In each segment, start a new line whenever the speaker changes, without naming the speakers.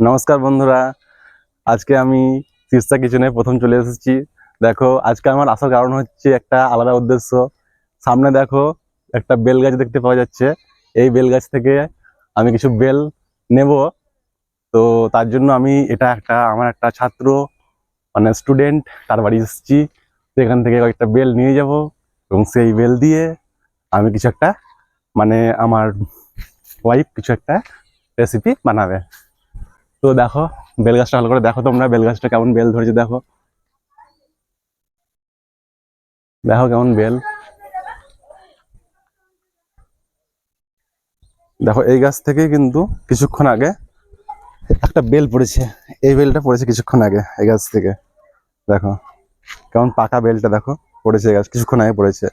নমস্কার বন্ধুরা। আজকে আমি তিস্তা কিচেনে প্রথম চলে এসেছি। দেখো, আজকে আমার আসার কারণ হচ্ছে একটা আলাদা উদ্দেশ্য। সামনে দেখো, একটা বেল গাছ দেখতে পাওয়া যাচ্ছে। এই বেল গাছ থেকে আমি কিছু বেল নেব। তো তার জন্য আমি এটা একটা, আমার একটা ছাত্র মানে স্টুডেন্ট, তার বাড়ি এসেছি। সেখান থেকে কয়েকটা বেল নিয়ে যাব এবং সেই বেল দিয়ে আমি কিছু একটা মানে আমার ওয়াইফ কিছু একটা রেসিপি বানাবে। তো দেখো বেল গাছটা ভালো করে দেখো তোমরা বেল গাছটা কেমন বেল ধরেছে দেখো। দেখো কেমন বেল। দেখো, এই গাছ থেকে কিন্তু কিছুক্ষণ আগে একটা বেল পড়েছে। এই বেলটা পড়েছে কিছুক্ষণ আগে, এই গাছ থেকে। দেখো, কেমন পাকা বেলটা দেখো, পড়েছে এই গাছ, কিছুক্ষণ আগে পড়েছে।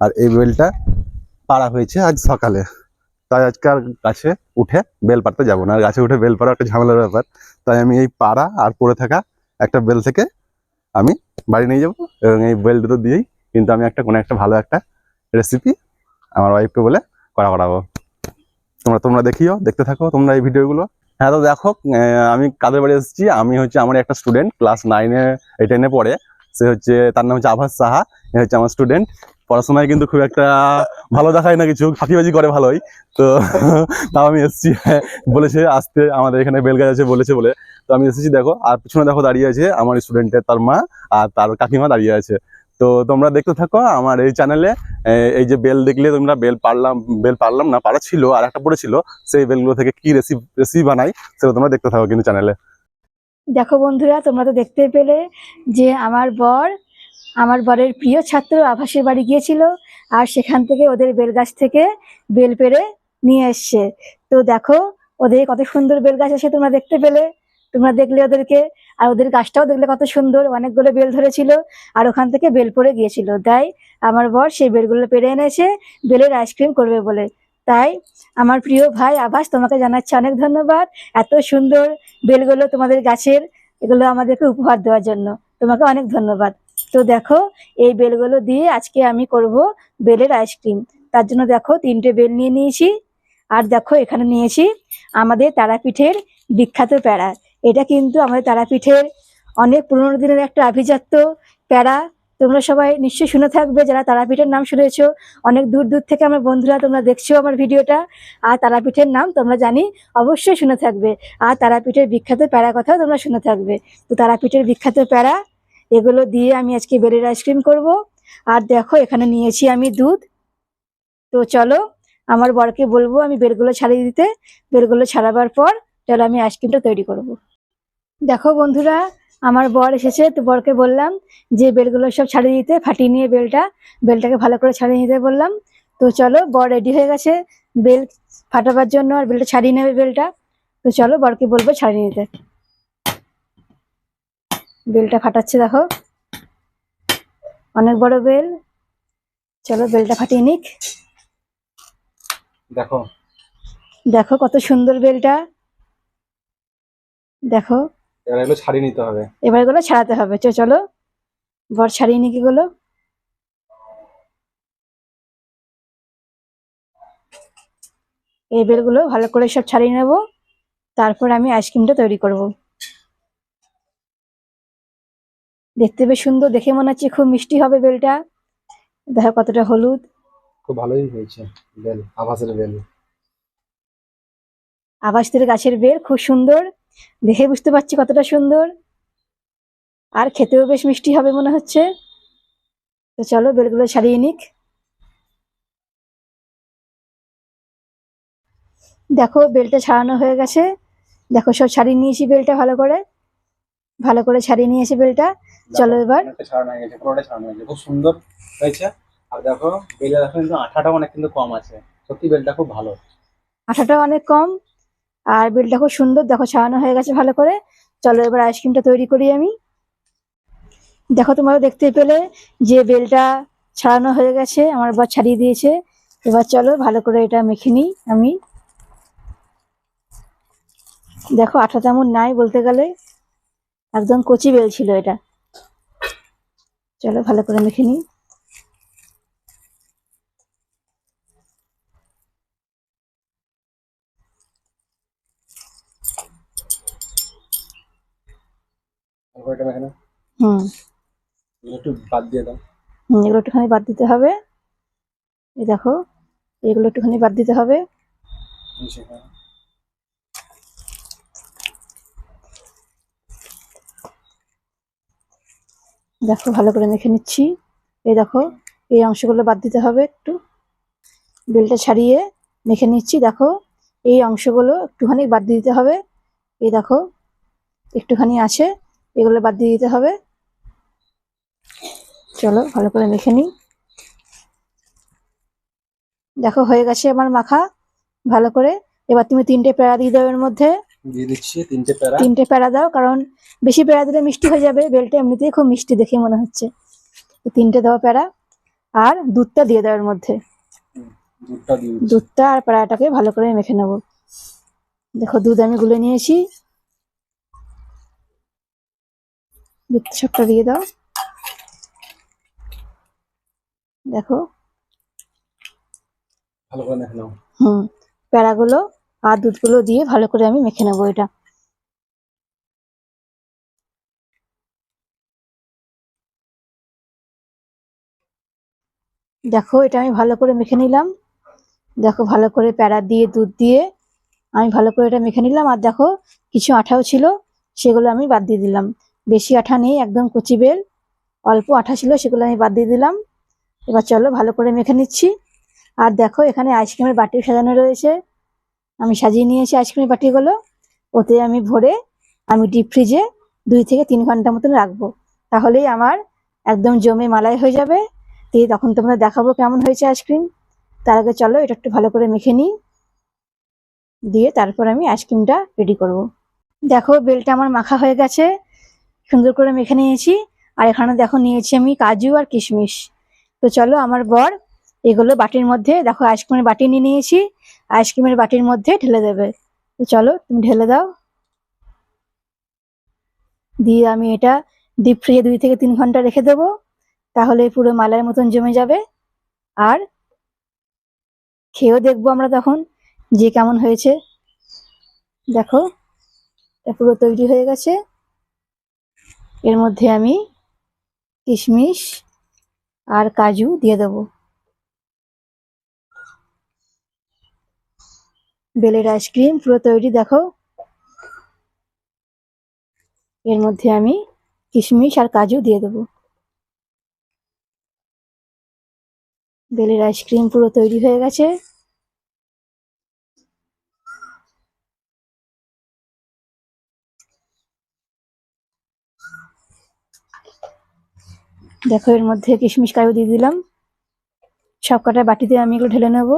আর এই বেলটা পাড়া হয়েছে আজ সকালে। তাই আজকে আর গাছে উঠে বেল পাড়তে যাব না। আর গাছে উঠে বেল পাড়া একটা ঝামেলার ব্যাপার। তাই আমি এই পাড়া আর পড়ে থাকা একটা বেল থেকে আমি বাড়ি নিয়ে যাব এবং এই বেল দুটো দিয়েই কিন্তু আমি একটা কোনো একটা ভালো একটা রেসিপি আমার ওয়াইফকে বলে করা করাবো তোমরা তোমরা দেখিও, দেখতে থাকো, তোমরা এই ভিডিওগুলো। হ্যাঁ তো দেখো আমি কাদের বাড়ি এসেছি? আমি হচ্ছে আমার একটা স্টুডেন্ট ক্লাস নাইনে এই টেনে পড়ে। সে হচ্ছে, তার নাম হচ্ছে আভাস সাহা হচ্ছে আমার স্টুডেন্ট পড়াশোনায় কিন্তু খুব একটা ভালো দেখায় না কিছু, ফাঁকিবাজি করে ভালোই। তো তাও আমি এসেছি, বলেছে আসতে, আমাদের এখানে বেলগাছ আছে, বলেছে বলে। তো আমি এসেছি, দেখো, আর পিছনে দেখো দাঁড়িয়ে আছে আমার স্টুডেন্টের তার মা আর তার কাকিমা দাঁড়িয়ে আছে। তো তোমরা দেখতে থাকো, আমার এই চ্যানেলে এই যে বেল দেখলে তোমরা বেল পারলাম বেল পারলাম না, পারা ছিল, আর একটা পড়েছিল, সেই বেলগুলো থেকে কি রেসিপি রেসিপি বানাই, সেটা তোমরা দেখতে থাকো কিন্তু চ্যানেলে
দেখো বন্ধুরা, তোমরা তো দেখতে পেলে যে আমার বর আমার বরের প্রিয় ছাত্র আভাসের বাড়ি গিয়েছিল আর সেখান থেকে ওদের বেল গাছ থেকে বেল পেড়ে নিয়ে এসছে। তো দেখো, ওদের কত সুন্দর বেল গাছ আছে তোমরা দেখতে পেলে। তোমরা দেখলে ওদেরকে, আর ওদের গাছটাও দেখলে কত সুন্দর। অনেকগুলো বেল ধরেছিল আর ওখান থেকে বেল পড়ে গিয়েছিল। তাই আমার বর সেই বেলগুলো পেরে এনেছে, বেলের আইসক্রিম করবে বলে। তাই আমার প্রিয় ভাই আভাস, তোমাকে জানাচ্ছি অনেক ধন্যবাদ এত সুন্দর বেলগুলো তোমাদের গাছের, এগুলো আমাদেরকে উপহার দেওয়ার জন্য। তোমাকে অনেক ধন্যবাদ। তো দেখো, এই বেলগুলো দিয়ে আজকে আমি করব বেলের আইসক্রিম তার জন্য দেখো, তিনটে বেল নিয়ে নিয়েছি। আর দেখো, এখানে নিয়েছি আমাদের তারাপীঠের বিখ্যাত প্যাড়া এটা কিন্তু আমাদের তারাপীঠের অনেক পুরোনো দিনের একটা আভিজাত্য প্যাড়া তোমরা সবাই নিশ্চয়ই শুনে থাকবে, যারা তারাপীঠের নাম শুনেছো। অনেক দূর দূর থেকে আমার বন্ধুরা তোমরা দেখছ আমার ভিডিওটা। আর তারাপীঠের নাম তোমরা জানি, অবশ্যই শুনে থাকবে। আর তারাপীঠের বিখ্যাত প্যাড়া কথাও তোমরা শুনে থাকবে। তো তারাপীঠের বিখ্যাত প্যাড়া এগুলো দিয়ে আমি আজকে বেলের আইসক্রিম করব। আর দেখো, এখানে নিয়েছি আমি দুধ। তো চলো, আমার বরকে বলব আমি বেলগুলো ছাড়িয়ে দিতে। বেলগুলো ছাড়াবার পর চলো আমি আইসক্রিমটা তৈরি করব। দেখো বন্ধুরা, আমার বর এসেছে। তো বরকে বললাম যে, বেলগুলো সব ছাড়িয়ে দিতে, ফাটিয়ে নিয়ে বেলটা, বেলটাকে ভালো করে ছাড়িয়ে নিতে বললাম। তো চলো, বর রেডি হয়ে গেছে। বেল ফাটাবার জন্য আর বেলটা ছাড়িয়ে নেবে বেলটা। তো চলো, বরকে বলব ছাড়িয়ে নিতে। বেলটা ফাটাচ্ছে দেখো। অনেক বড় বেল। চলো বেলটা ফাটিয়ে নিক।
দেখো।
দেখো কত সুন্দর বেলটা। দেখো।
এবার এগুলো ছাড়িয়ে নিতে হবে।
এবার এগুলো ছাড়াতে হবে। চো চলো। বর ছাড়িয়ে নিক এগুলো। এই বেলগুলো ভালো করে সব ছাড়িয়ে নেব। তারপর আমি আইসক্রিমটা তৈরি করব। দেখতে বেশ সুন্দর দেখে মনে হচ্ছে খুব মিষ্টি হবে বেলটা। দেখো কতটা হলুদ।
খুব ভালোই হয়েছে বেল আভাসের বেল।
আবাসদের গাছের বেল খুব সুন্দর দেখে বুঝতে পারছি কতটা সুন্দর। আর খেতেও বেশ মিষ্টি হবে মনে হচ্ছে। তো চলো বেলগুলো ছাড়িয়ে নিক। দেখো বেলটা ছাড়ানো হয়ে গেছে। দেখো সব ছাড়িয়ে নিয়েছি বেলটা ভালো করে। ভালো করে ছাড়িয়ে নিয়েছি বেলটা। চলো এবার।
ছাড়ানো হয়ে গেছে পুরোটা ছাড়ানো হয়ে গেছে খুব সুন্দর হয়েছে। আর দেখো বেলে দেখো কিন্তু আঠাটা অনেক কিন্তু কম আছে। সত্যি বেলটা খুব ভালো।
আঠাটা অনেক কম আর বেলটা খুব সুন্দর দেখো ছাড়ানো হয়ে গেছে ভালো করে। চলো এবার আইসক্রিমটা তৈরি করি আমি। দেখো তোমরা দেখতে পেলে যে বেলটা ছাড়ানো হয়ে গেছে আমার বর ছাড়িয়ে দিয়েছে। এবার চলো ভালো করে এটা মেখে নিই আমি। দেখো আঠা তেমন নাই বলতে গেলে। একদম কচি বেল ছিল এটা। চলো ভালো করে মেখে নিই। হুম।
একটু বাদ দিয়ে দাও।
হুম, এগুলো একটুখানি বাদ দিতে হবে। এই দেখো এগুলো একটুখানি বাদ দিতে হবে। দেখো, ভালো করে মেখে নিচ্ছি। এই দেখো, এই অংশগুলো বাদ দিতে হবে একটু। বেলটা ছাড়িয়ে মেখে নিচ্ছি, দেখো। এই অংশগুলো একটুখানি বাদ দিয়ে দিতে হবে। এই দেখো, একটুখানি আছে, এগুলো বাদ দিয়ে দিতে হবে। চলো, ভালো করে মেখে নিই। দেখো, হয়ে গেছে আমার মাখা। ভালো করে, এবার তুমি তিনটে প্যারা দিয়ে দাও এর মধ্যে।
দিয়ে দিচ্ছি তিনটে প্যারা।
তিনটে প্যারা দাও কারণ বেশি প্যারা দিলে মিষ্টি হয়ে যাবে বেলটা এমনিতেই খুব মিষ্টি দেখে মনে হচ্ছে। তিনটে দাও প্যারা আর দুধটা দিয়ে দাও এর মধ্যে।
দুধটা দিয়ে
দুধটা আর প্যারাটাকে ভালো করে মেখে নেব। দেখো দুধ আমি গুলে নিয়েছি। দুধ সবটা দিয়ে দাও। দেখো।
ভালো করে মেখে নাও।
হুম প্যারাগুলো আর দুধগুলো দিয়ে ভালো করে আমি মেখে নেব এটা। দেখো, এটা আমি ভালো করে মেখে নিলাম। দেখো, ভালো করে প্যারা দিয়ে, দুধ দিয়ে আমি ভালো করে এটা মেখে নিলাম। আর দেখো, কিছু আঠাও ছিল, সেগুলো আমি বাদ দিয়ে দিলাম। বেশি আঠা নেই, একদম কচি বেল। অল্প আঠা ছিল, সেগুলো আমি বাদ দিয়ে দিলাম। এবার চলো, ভালো করে মেখে নিচ্ছি। আর দেখো, এখানে আইসক্রিমের বাটি সাজানো রয়েছে। আমি সাজিয়ে নিয়েছি আইসক্রিমের বাটিগুলো ওতে আমি ভরে আমি ডিপ ফ্রিজে দুই থেকে তিন ঘণ্টা মতন রাখব। তাহলেই আমার একদম জমে মালাই হয়ে যাবে। দিয়ে তখন তোমাদের দেখাবো কেমন হয়েছে আইসক্রিম। তার আগে চলো, এটা একটু ভালো করে মেখে নিই। দিয়ে তারপর আমি আইসক্রিমটা রেডি করব। দেখো, বেলটা আমার মাখা হয়ে গেছে। সুন্দর করে মেখে নিয়েছি। আর এখানে দেখো, নিয়েছি আমি কাজু আর কিশমিশ। তো চলো, আমার বর এগুলো বাটির মধ্যে, দেখো, আইসক্রিমের বাটি নিয়ে নিয়েছি। আইসক্রিমের বাটির মধ্যে ঢেলে দেবে। চলো, তুমি ঢেলে দাও। দিয়ে আমি এটা ডিপ ফ্রিজে দুই থেকে তিন ঘণ্টা রেখে দেবো। তাহলে পুরো মালাইয়ের মতন জমে যাবে। আর খেয়েও দেখব আমরা তখন যে কেমন হয়েছে। দেখো পুরো তৈরি হয়ে গেছে। এর মধ্যে আমি কিশমিশ আর কাজু দিয়ে দেবো। বেলের আইসক্রিম পুরো তৈরি, দেখো। এর মধ্যে আমি কিশমিশ আর কাজু দিয়ে দেবো। বেলের আইসক্রিম পুরো তৈরি হয়ে গেছে। দেখো, এর মধ্যে কিশমিশ, কাজু দিয়ে দিলাম। সব কটা বাটিতে আমি এগুলো ঢেলে নেব।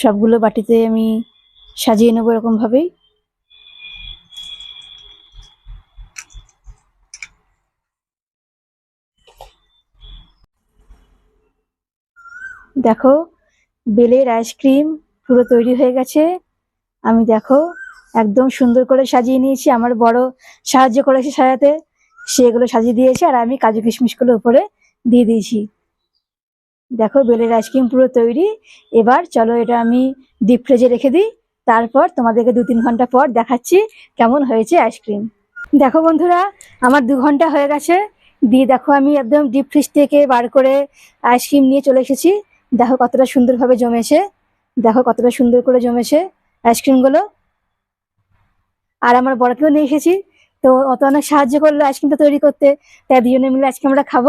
সবগুলো বাটিতে আমি সাজিয়ে নেব এরকম ভাবেই দেখো, বেলের আইসক্রিম পুরো তৈরি হয়ে গেছে। আমি দেখো, একদম সুন্দর করে সাজিয়ে নিয়েছি। আমার বড় সাহায্য করেছে সাজাতে সে এগুলো সাজিয়ে দিয়েছে আর আমি কাজু কিশমিশগুলো উপরে দিয়ে দিয়েছি। দেখো বেলের আইসক্রিম পুরো তৈরি। এবার চলো এটা আমি ডিপ ফ্রিজে রেখে দিই। তারপর তোমাদেরকে দু তিন ঘণ্টা পর দেখাচ্ছি কেমন হয়েছে আইসক্রিম দেখো বন্ধুরা, আমার দু ঘণ্টা হয়ে গেছে। দিয়ে দেখো আমি একদম ডিপ ফ্রিজ থেকে বার করে আইসক্রিম নিয়ে চলে এসেছি। দেখো কতটা সুন্দরভাবে জমেছে। দেখো কতটা সুন্দর করে জমেছে আইসক্রিমগুলো আর আমার বড়কেও নিয়ে এসেছি। তো অত অনেক সাহায্য করল আইসক্রিমটা তৈরি করতে। তাই দুজনে মিলে আজকে আমরা খাব।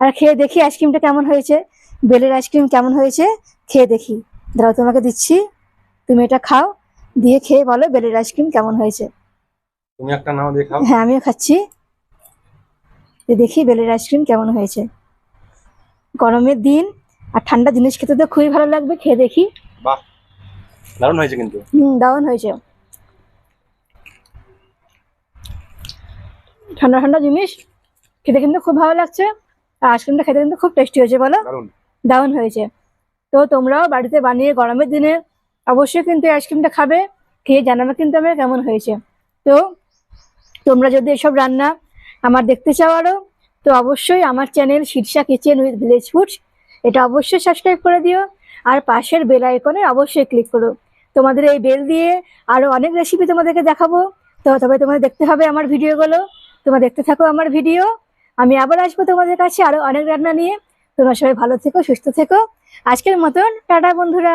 আর খেয়ে দেখি আইসক্রিমটা কেমন হয়েছে। বেলের আইসক্রিম কেমন হয়েছে? খেয়ে দেখি। দাঁড়াও তোমাকে দিচ্ছি। তুমি এটা খাও। দিয়ে খেয়ে বলো বেলের আইসক্রিম কেমন হয়েছে।
তুমি একটা নাও দিয়ে খাও।
হ্যাঁ আমিও খাচ্ছি। দেখি বেলের আইসক্রিম কেমন হয়েছে। গরমের দিন আর ঠান্ডা জিনিস খেতে তো খুবই ভালো লাগবে খেয়ে দেখি।
বাহ দারুণ হয়েছে কিন্তু।
হুম দারুণ হয়েছে। ঠান্ডা ঠান্ডা জিনিস খেতে কিন্তু খুব ভালো লাগছে। আর আইসক্রিমটা খেতে কিন্তু খুব টেস্টি হয়েছে বলো।
দারুণ।
ডাউন হয়েছে। তো তোমরাও বাড়িতে বানিয়ে গরমের দিনে অবশ্যই কিন্তু আইসক্রিমটা খাবে, খেয়ে জানাবে কিন্তু আমার কেমন হয়েছে। তো তোমরা যদি এসব রান্না আমার দেখতে চাও আরও তো অবশ্যই আমার channel Shirsha kitchen with village foods এটা অবশ্যই সাবস্ক্রাইব করে দিও। আর পাশের বেল আইকনে অবশ্যই ক্লিক করো। তোমাদের এই বেল দিয়ে আরও অনেক রেসিপি তোমাদেরকে দেখাবো। তো তবে তোমাদের দেখতে হবে আমার ভিডিওগুলো তোমরা দেখতে থাকো আমার ভিডিও আমি আবার আসব তোমাদের কাছে আরও অনেক রান্না নিয়ে। তোমরা সবাই ভালো থেকো সুস্থ থেকো। আজকের মতন টাটা বন্ধুরা।